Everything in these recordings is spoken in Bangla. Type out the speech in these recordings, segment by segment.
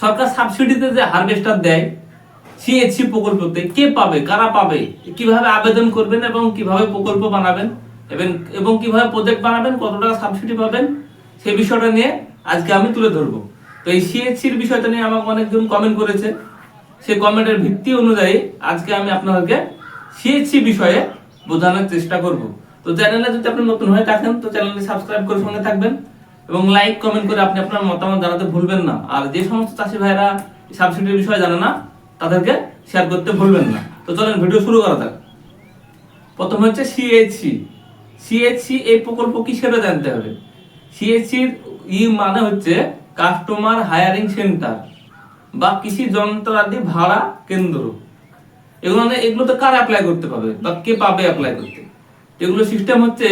সরকার সাবসিডিতে যে হারভেস্টার দেয় সিএইচসি প্রকল্পতে কে পাবে, কারা পাবে, কীভাবে আবেদন করবেন এবং কীভাবে প্রকল্প বানাবেন, এবং এবং কীভাবে প্রজেক্ট বানাবেন, কত টাকা সাবসিডি পাবেন সেই বিষয়টা নিয়ে আজকে আমি তুলে ধরবো। তো এই সিএইচসির বিষয়টা নিয়ে আমাকে অনেকজন কমেন্ট করেছে। সেই কমেন্টের ভিত্তি অনুযায়ী আজকে আমি আপনাদেরকে সিএইচসি বিষয়ে বোঝানোর চেষ্টা করব। তো চ্যানেলে যদি আপনি নতুন হয়ে থাকেন, তো চ্যানেলটি সাবস্ক্রাইব করে সঙ্গে থাকবেন। এবং লাইক কমেন্ট করে আপনি আপনার মতামত জানাতে ভুলবেন না। আর যে সমস্ত চাষি ভাইরা সাবসিডির বিষয়ে জানে না, তাদেরকে শেয়ার করতে ভুলবেন না। তো চলেন ভিডিও শুরু করা যাক। প্রথম হচ্ছে সিএইচসি সিএইচসি এই প্রকল্প কি সেটা জানতে হবে? সিএইচসির ই মানে হচ্ছে কাস্টমার হায়ারিং সেন্টার বা কৃষি যন্ত্রাদি ভাড়া কেন্দ্র। এগুলো মানে এগুলো তো কার অ্যাপ্লাই করতে পাবে বা কে পাবে অ্যাপ্লাই করতে? এগুলো সিস্টেম হচ্ছে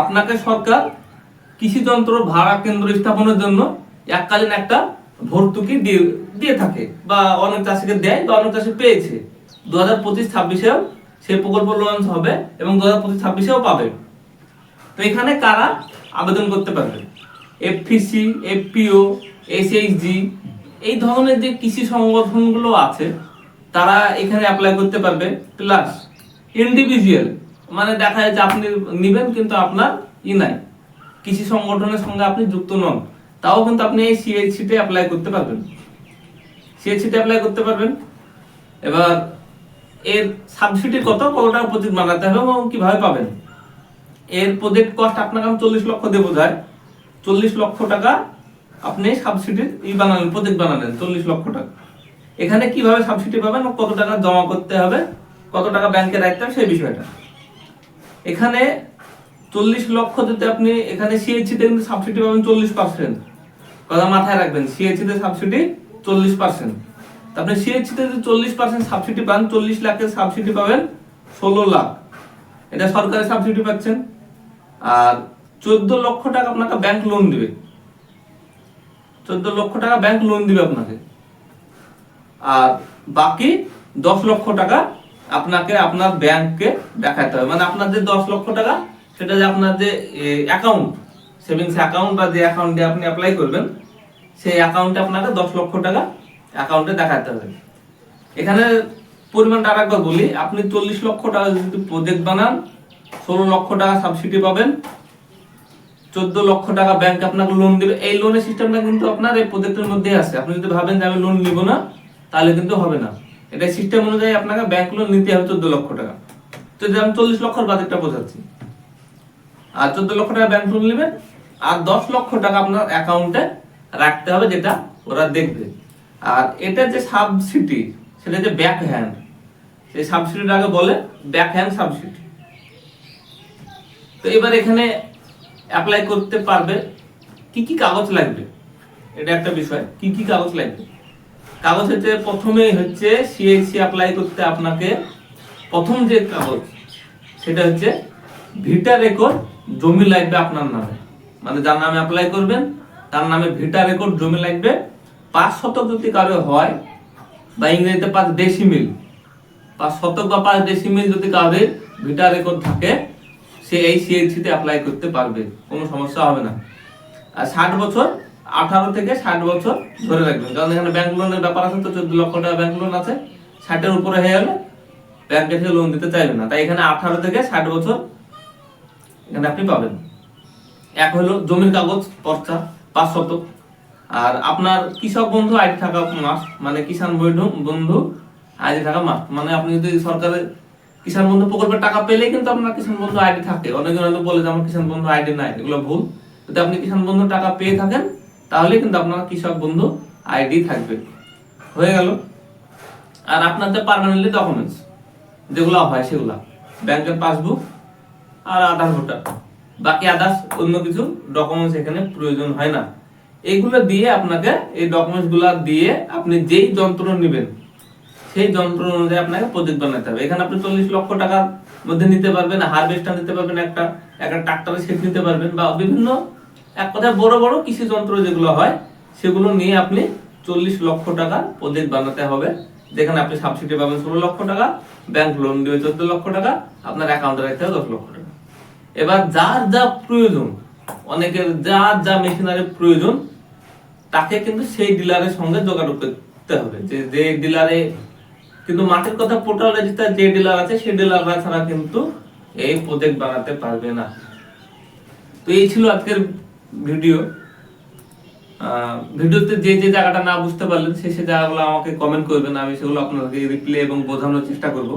আপনাকে সরকার কৃষি যন্ত্র ভাড়া কেন্দ্র স্থাপনের জন্য এককালীন একটা ভর্তুকি দিয়ে দিয়ে থাকে বা অনেক চাষিকে দেয় বা অনেক চাষি পেয়েছে। দু হাজার পঁচিশ ছাব্বিশেও সেই প্রকল্প লঞ্চ হবে এবং দু হাজার পঁচিশ ছাব্বিশেও পাবে। তো এখানে কারা আবেদন করতে পারবে? এফপিসি এফপিও এসএইচজি এই ধরনের যে কৃষি সংগঠনগুলো আছে, তারা এখানে অ্যাপ্লাই করতে পারবে। প্লাস ইন্ডিভিজুয়াল মানে দেখা যাচ্ছে আপনি নিবেন কিন্তু আপনার ই নাই। কৃষি সংগঠনের সঙ্গে আপনি যুক্ত নন, তাও কিন্তু আপনি এই সিএইচসিতে অ্যাপ্লাই করতে পারবেন। সিএইচসিতে অ্যাপ্লাই করতে পারবেন। এবার এর সাবসিডি কত কত টাকা প্রজেক্ট বানাতে হবে এবং কীভাবে পাবেন? এর প্রজেক্ট কস্ট আপনাকে আমি চল্লিশ লক্ষ দেবো যায়। চল্লিশ লক্ষ টাকা আপনি সাবসিডির ই বানালেন প্রজেক্ট বানালেন, চল্লিশ লক্ষ টাকা। এখানে কীভাবে সাবসিডি পাবেন কত টাকা জমা করতে হবে, কত টাকা ব্যাংকে রাখতে হবে সেই বিষয়টা। এখানে চল্লিশ লক্ষ যদি আপনি এখানে সিএইচসি তে কিন্তু সাবসিডি পাবেন চল্লিশ পার্সেন্ট কথা মাথায় রাখবেন সিএইচসি তে সাবসিডি চল্লিশ পার্সেন্ট আপনি সিএইচসি তে যদি চল্লিশ পার্সেন্ট সাবসিডি পান, চল্লিশ লাখের সাবসিডি পাবেন ষোলো লাখ। এটা সরকারি সাবসিডি পাচ্ছেন। আর চোদ্দ লক্ষ টাকা আপনাকে ব্যাংক লোন দিবে। চোদ্দ লক্ষ টাকা ব্যাংক লোন দিবে আপনাকে। আর বাকি দশ লক্ষ টাকা আপনাকে আপনার ব্যাংককে দেখাতে হবে। মানে আপনার যে দশ লক্ষ টাকা সেটা যে আপনার যে অ্যাকাউন্ট সেভিংস অ্যাকাউন্ট বা যে অ্যাকাউন্টে আপনি অ্যাপ্লাই করবেন, সেই অ্যাকাউন্টে আপনাকে দশ লক্ষ টাকা অ্যাকাউন্টে দেখাতে হবে। এখানে পরিমাণটা আর একবার বলি, আপনি চল্লিশ লক্ষ টাকা যদি প্রজেক্ট বানান, ষোলো লক্ষ টাকা সাবসিডি পাবেন, চোদ্দ লক্ষ টাকা ব্যাংক আপনাকে লোন দেবে। এই লোনের সিস্টেমটা কিন্তু আপনার এই প্রজেক্টের মধ্যে আছে। আপনি যদি ভাবেন যে আমি লোন নিব না, তাহলে কিন্তু হবে না। এটা সিস্টেম অনুযায়ী আপনাকে ব্যাংক লোন নিতে হবে চোদ্দ লক্ষ টাকা। তো যদি আমি চল্লিশ লক্ষর বাজেটটা বোঝাচ্ছি। আর চোদ্দ লক্ষ টাকা ব্যাংক লোন নেবেন আর দশ লক্ষ টাকা আপনার অ্যাকাউন্টে রাখতে হবে যেটা ওরা দেখবে। আর এটা যে সাবসিডি সেটা যে ব্যাক হ্যান্ড সেই সাবসিডিটাকে বলে ব্যাক হ্যান্ড সাবসিডি তো এবার এখানে অ্যাপ্লাই করতে পারবে, কি কি কাগজ লাগবে? এটা একটা বিষয়, কি কি কাগজ লাগবে? কাগজ হচ্ছে প্রথমেই হচ্ছে সিএসসি অ্যাপ্লাই করতে আপনাকে প্রথম যে কাগজ, সেটা হচ্ছে ভিটা রেকর্ড জমি লাগবে আপনার নামে। মানে যার নামে অ্যাপ্লাই করবেন, তার নামে ভিটা রেকর্ড জমি লাগবে। পাঁচ শতক যদি কারও হয়, বা ইংরেজিতে পাঁচ ডেসিমিল পাঁচ শতক বা পাঁচ ডেসিমিল যদি কারোর ভিটা রেকর্ড থাকে, সে এই সিএইচসি তে অ্যাপ্লাই করতে পারবে, কোনো সমস্যা হবে না। আর ষাট বছর, আঠারো থেকে ষাট বছর ধরে রাখবেন। কারণ এখানে ব্যাংক লোনের ব্যাপার আছে তো, চোদ্দ লক্ষ টাকা ব্যাংক লোন আছে। ষাটের উপরে হয়ে গেলে ব্যাংক থেকে লোন দিতে চাইবে না। তাই এখানে আঠারো থেকে ষাট বছর এখানে আপনি পাবেন। এক হলো জমির কাগজ, পর্চা, পাঁচ শতক আর আপনার কৃষক বন্ধু আইডি থাকা মাস মানে কিষাণ বন্ধু বন্ধু আইডি থাকা মাস। মানে আপনি যদি সরকারের কিষাণ বন্ধু প্রকল্পের টাকা পেলেই কিন্তু আপনার কিষাণ বন্ধু আইডি থাকে। অনেকে হয়তো বলে যে আমার কিষাণ বন্ধু আইডি নাই, এগুলো ভুল। যদি আপনি কিষাণ বন্ধু টাকা পেয়ে থাকেন, তাহলে কিন্তু আপনার কৃষক বন্ধু আইডি থাকবে। হয়ে গেল। আর আপনার আপনাদের পার্মানেন্টলি ডকুমেন্টস যেগুলো হয় সেগুলা। ব্যাংকের পাসবুক আর আধার ভোটার। বাকি আদার্স অন্য কিছু ডকুমেন্টস এখানে প্রয়োজন হয় না। এইগুলো দিয়ে আপনাকে এই ডকুমেন্টসগুলা দিয়ে আপনি যেই যন্ত্র নেবেন, সেই যন্ত্র অনুযায়ী আপনাকে প্রজেক্ট বানাতে হবে। এখানে আপনি চল্লিশ লক্ষ টাকার মধ্যে নিতে পারবেন হারভেস্টার নিতে পারবেন একটা একটা ট্রাক্টরের সেট নিতে পারবেন বা বিভিন্ন এক কথায় বড় বড় কৃষি যন্ত্র যেগুলো হয়, সেগুলো নিয়ে আপনি চল্লিশ লক্ষ টাকার প্রজেক্ট বানাতে হবে। যেখানে আপনি সাবসিডি পাবেন ষোলো লক্ষ টাকা ব্যাংক লোন দেবে চোদ্দ লক্ষ টাকা, আপনার অ্যাকাউন্টে রাখতে হবে দশ লক্ষ টাকা। এবার যার যা প্রয়োজন, অনেকের যার যা মেশিনারি প্রয়োজন, তাকে কিন্তু সেই ডিলারের সঙ্গে যোগাযোগ করতে হবে। যে যে ডিলারে কিন্তু মাঠের কথা পোর্টাল রেজিস্টার যে ডিলার আছে, সেই ডিলাররা ছাড়া কিন্তু এই প্রজেক্ট বানাতে পারবে না। তো এই ছিল আজকের ভিডিও ভিডিওতে যে যে জায়গাটা না বুঝতে পারলেন, সে সে জায়গাগুলো আমাকে কমেন্ট করবেন, আমি সেগুলো আপনাদেরকে রিপ্লে এবং বোঝানোর চেষ্টা করব।